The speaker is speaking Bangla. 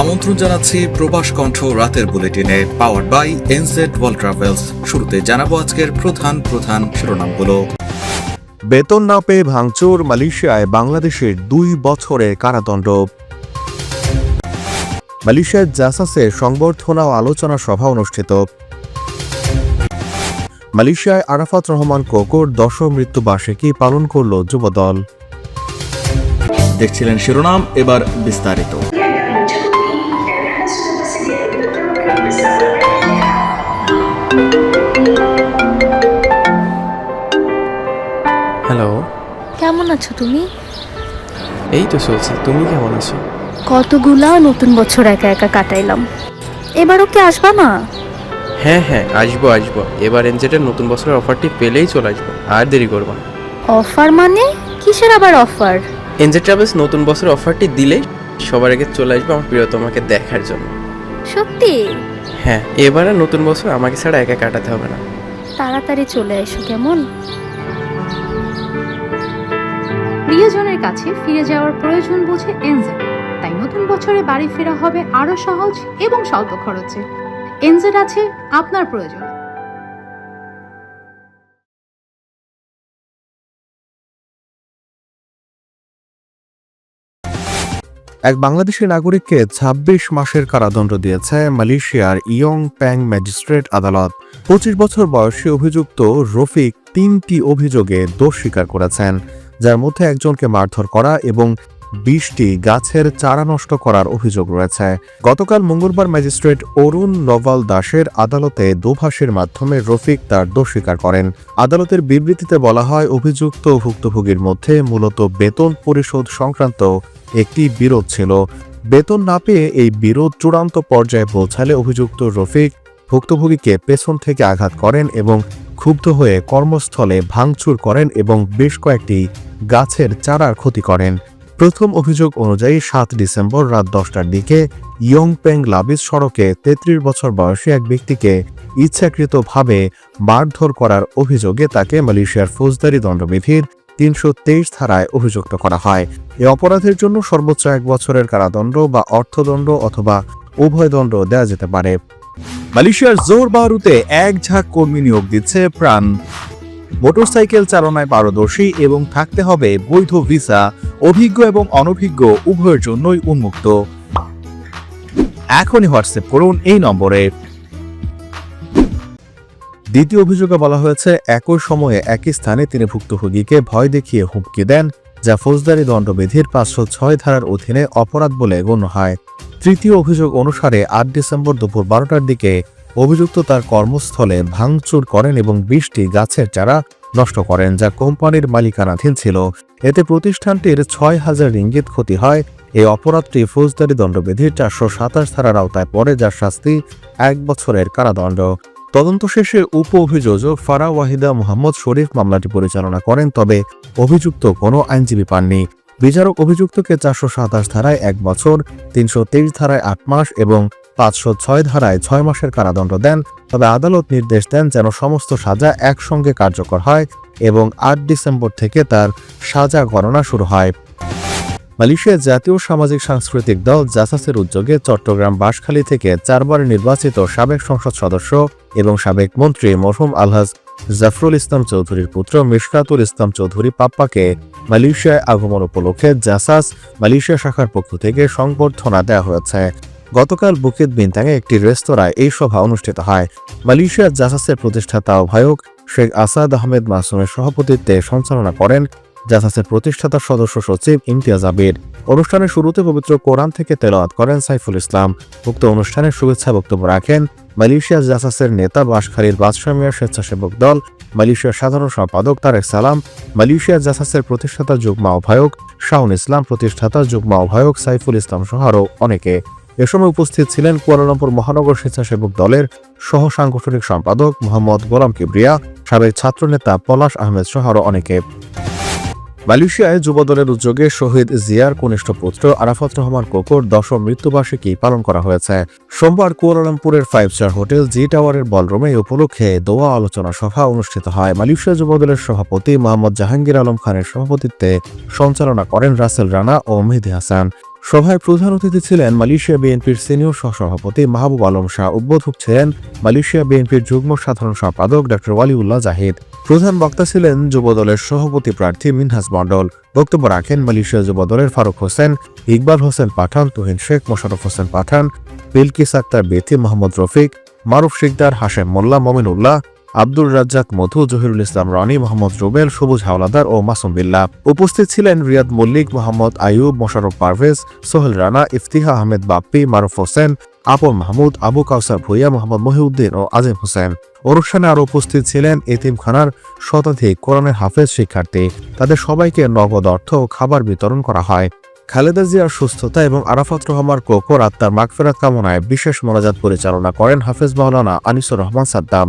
আমন্ত্রণ জানাচ্ছি প্রবাস কণ্ঠ রাতের বুলেটিনে power by NZ world travels শুরুতে জানাব আজকের প্রধান প্রধান শিরোনামগুলো। বেতন না পেয়ে ভাঙচুর মালয়েশিয়ায় বাংলাদেশের দুই বছরের কারাদণ্ড। মালয়েশিয়ার জাসাসে সংবর্ধনা ও আলোচনা সভা অনুষ্ঠিত। মালয়েশিয়ায় আরাফাত রহমান কোকোর দশম মৃত্যুবার্ষিকী পালন করল যুবদল। দেখছিলেন শিরোনাম এবার বিস্তারিত। হ্যালো। কেমন আছো তুমি? এই তো চলছে তুমি কেমন আছো? কতগুলা নতুন বছর একা একা কাটাইলাম। এবারও কি আসবা না? হ্যাঁ হ্যাঁ আসব আসব। এবার এনজেটের নতুন বছরের অফারটি পেলেই চলে আসব আর দেরি করব না। অফার মানে? কিসের আবার অফার? এনজেড ট্রাভেলস নতুন বছরের অফারটি দিলেই সবার আগে চলে আসবে আমার প্রিয়তমাকে দেখার জন্য। সত্যি? হ্যাঁ এবারে নতুন বছর আমাকে ছাড়া একা কাটাতে হবে না। তাড়াতাড়ি চলে এসো কেমন? প্রিয়জনের কাছে ফিরে যাওয়ার প্রয়োজন বুঝে এনজেড তাই নতুন বছরে বাড়ি ফেরা হবে আরও সহজ এবং স্বল্প খরচে। এনজেড আছে আপনার প্রয়োজন। এক বাংলাদেশি নাগরিককে ২৬ মাসের কারাদণ্ড দিয়েছে মালয়েশিয়ার ইয়ং প্যাং ম্যাজিস্ট্রেট আদালত। পঁচিশ বছর বয়সী অভিযুক্ত রফিক তিনটি অভিযোগে দোষ স্বীকার করেছেন, যার মধ্যে একজনকে মারধর করা এবং বিশটি গাছের চারা নষ্ট করার অভিযোগ রয়েছে। গতকাল মঙ্গলবার ম্যাজিস্ট্রেট অরুণ নভাল দাসের আদালতে দোভাষের মাধ্যমে রফিক তার দোষ স্বীকার করেন। আদালতের বিবৃতিতে বলা হয়, অভিযুক্ত ভুক্তভোগীর মধ্যে মূলত বেতন পরিশোধ সংক্রান্ত একটি বিরোধ ছিল। বেতন না পেয়ে এই বিরোধ চূড়ান্ত পর্যায়ে পৌঁছালে অভিযুক্ত রফিক ভুক্তভোগীকে পেছন থেকে আঘাত করেন এবং ক্ষুব্ধ হয়ে কর্মস্থলে ভাঙচুর করেন এবং বেশ কয়েকটি গাছের চারার ক্ষতি করেন। প্রথম অভিযোগ অনুযায়ী সাত ডিসেম্বর রাত দশটার দিকে ইয়ংপেং লাবিস সড়কে তেত্রিশ বছর বয়সী এক ব্যক্তিকে ইচ্ছাকৃতভাবে মারধর করার অভিযোগে তাকে মালয়েশিয়ার ফৌজদারি দণ্ডবিধির তিনশো তেইশ ধারায় অভিযুক্ত করা হয়। এ অপরাধের জন্য সর্বোচ্চ এক বছরের কারাদণ্ড বা অর্থদণ্ড অথবা উভয় দণ্ড দেওয়া যেতে পারে। মালয়েশিয়ার জোর বারুতে এক ঝাঁক কর্মী নিয়োগ দিচ্ছে প্রাণ। মোটরসাইকেল চালনায় পারদর্শী এবং থাকতে হবে বৈধ ভিসা, অভিজ্ঞ এবং অনভিজ্ঞ উভয়ের জন্যই উন্মুক্ত। এখনই হোয়াটসঅ্যাপ করুন এই নম্বরে। দ্বিতীয় অভিযোগে বলা হয়েছে, একই সময়ে একই স্থানে তিনি ভুক্তভোগীকে ভয় দেখিয়ে হুমকি দেন, যা ফৌজদারি দণ্ডবিধির পাঁচশো ছয় ধারার অধীনে অপরাধ বলে গণ্য হয়। তৃতীয় অভিযোগ অনুসারে আট ডিসেম্বর দুপুর বারোটার দিকে অভিযুক্ত তার কর্মস্থলে ভাঙচুর করেন এবং বিশটি গাছের চারা নষ্ট করেন, যা কোম্পানির মালিকানাধীন ছিল। এতে প্রতিষ্ঠানটির ছয় হাজার রিঙ্গিত ক্ষতি হয়। এই অপরাধটি ফৌজদারি দণ্ডবিধির চারশো সাতাশ ধারার আওতায় পড়ে, যার শাস্তি এক বছরের কারাদণ্ড। তদন্ত শেষে উপ অভিযোজক ফারা ওয়াহিদা মোহাম্মদ শরীফ মামলাটি পরিচালনা করেন, তবে অভিযুক্ত কোনো আইনজীবী পাননি। বিচারক অভিযুক্তকে চারশো সাতাশ ধারায় এক বছর, তিনশো তেইশ ধারায় আট মাস এবং পাঁচশো ছয় ধারায় ছয় মাসের কারাদণ্ড দেন, তবে আদালত নির্দেশ দেন যেন সমস্ত সাজা একসঙ্গে কার্যকর হয় এবং আট ডিসেম্বর থেকে তার সাজা গণনা শুরু হয়। মালয়েশিয়ার জাতীয় সামাজিক সাংস্কৃতিক দল জাসাসের উদ্যোগে চট্টগ্রাম বাঁশখালী থেকে চারবার নির্বাচিত সাবেক সংসদ সদস্য এবং সাবেক মন্ত্রী মরহুম আলহাজ জাফরুল ইসলাম চৌধুরীর পুত্র মিশকাতুল ইসলাম চৌধুরী পাপ্পাকে মালয়েশিয়ায় আগমন উপলক্ষে জাসাস মালয়েশিয়া শাখার পক্ষ থেকে সংবর্ধনা দেওয়া হয়েছে। গতকাল বুকিত বিনতাঙে একটি রেস্তোরাঁয় এই সভা অনুষ্ঠিত হয়। মালয়েশিয়ার জাসাসের প্রতিষ্ঠাতা আহ্বায়ক শেখ আসাদ আহমেদ মাসুমের সভাপতিত্বে সঞ্চালনা করেন জাসাসের প্রতিষ্ঠাতা সদস্য সচিব ইমতিয়াজ আবির। অনুষ্ঠানের শুরুতে পবিত্র কোরআন থেকে তেলাওয়াত করেন সাইফুল ইসলাম। উক্ত অনুষ্ঠানে শুভেচ্ছা বক্তব্য রাখেন মালয়েশিয়া জাসাসের নেতা বাসখালীর বাদশাহ মিয়ার স্বেচ্ছাসেবক দল, মালয়েশিয়ার সাধারণ সম্পাদক তারেক সালাম মালয়েশিয়া জাসাসের প্রতিষ্ঠাতা যুগ্ম আহ্বায়ক শাহুন ইসলাম, প্রতিষ্ঠাতা যুগ্ম আহ্বায়ক সাইফুল ইসলাম সহ আরও অনেকে। এ সময় উপস্থিত ছিলেন কুয়ালালামপুর মহানগর স্বেচ্ছাসেবক দলের সহ সাংগঠনিক সম্পাদক মোহাম্মদ গোলাম কিবরিয়া, সাবেক ছাত্রনেতা পলাশ আহমেদ সহ আরও অনেকে। মালয়েশিয়ায় যুবদলের উদ্যোগে শহীদ জিয়ার কনিষ্ঠ পুত্র আরাফাত রহমান কোকোর দশম মৃত্যুবার্ষিকী পালন করা হয়েছে। সোমবার কুয়ালালামপুরের ফাইভ স্টার হোটেল জি টাওয়ারের বলরুমে উপলক্ষে দোয়া আলোচনা সভা অনুষ্ঠিত হয়। মালয়েশিয়া যুবদলের সভাপতি মোহাম্মদ জাহাঙ্গীর আলম খানের সভাপতিত্বে সঞ্চালনা করেন রাসেল রানা ও মেহেদি হাসান। সভায় প্রধান অতিথি ছিলেন মালয়েশিয়া বিএনপির সিনিয়র সহসভাপতি মাহবুব আলম শাহ, উদ্বোধক ছিলেন মালয়েশিয়া বিএনপির যুগ্ম সাধারণ সম্পাদক ডক্টর ওয়ালিউল্লাহ জাহিদ। প্রধান বক্তা ছিলেন যুবদলের সভাপতি প্রার্থী মিনহাজ মণ্ডল। বক্তব্য রাখেন মালয়েশিয়া যুবদলের ফারুক হোসেন, ইকবাল হোসেন পাঠান, তুহিন শেখ মোশারফ হোসেন পাঠান, বিলকিস আক্তার বেথি, মোহাম্মদ রফিক, মারুফ শিকদার, হাশেম মোল্লা, মমিনুল্লাহ আব্দুর রাজ্জাক, মধু, জহিরুল ইসলাম, রনি মোহাম্মদ, রুবেল, সবুজ হাওলাদার ও মাসুম বিল্লাহ উপস্থিত ছিলেন রিয়াদ মল্লিক, মোহাম্মদ আইয়ুব মোশারফ পারভেজ, সোহেল রানা, ইফতিহা আহমেদ বাপ্পি, মারুফ হোসেন, আপন মাহমুদ, আবু কাউসার ভুইয়া, মোহাম্মদ মহিউদ্দিন ও আজিম হোসেন। অনুষ্ঠানে আরও উপস্থিত ছিলেন এতিমখানার শতাধিক কোরআনের হাফেজ শিক্ষার্থী। তাদের সবাইকে নগদ অর্থ ও খাবার বিতরণ করা হয়। খালেদা জিয়ার সুস্থতা এবং আরাফাত রহমার কোকর আত্মার মাগফেরাত কামনায় বিশেষ মোনাজাত পরিচালনা করেন হাফেজ মাওলানা আনিসুর রহমান সাদ্দাম।